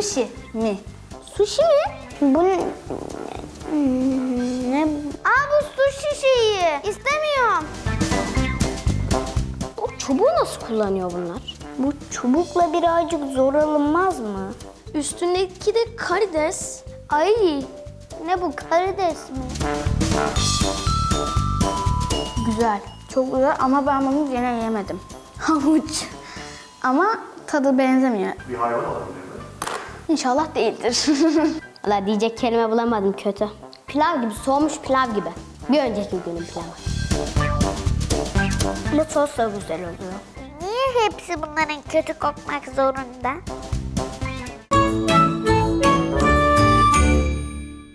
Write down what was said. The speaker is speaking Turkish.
Sushi mi? Sushi mi? Bu ne? ne? Aa bu sushi şeyi. İstemiyorum. O çubuğu nasıl kullanıyor bunlar? Bu çubukla birazcık zor alınmaz mı? Üstündeki de karides. Ay ne bu karides mi? Güzel. Çok güzel ama ben bunu yine yemedim. Havuç. Ama tadı benzemiyor. Bir hayvan olabilir? İnşallah değildir. Valla diyecek kelime bulamadım kötü. Pilav gibi soğumuş pilav gibi. Bir önceki günün pilavı. Bu sos da güzel oluyor. Niye hepsi bunların kötü kokmak zorunda?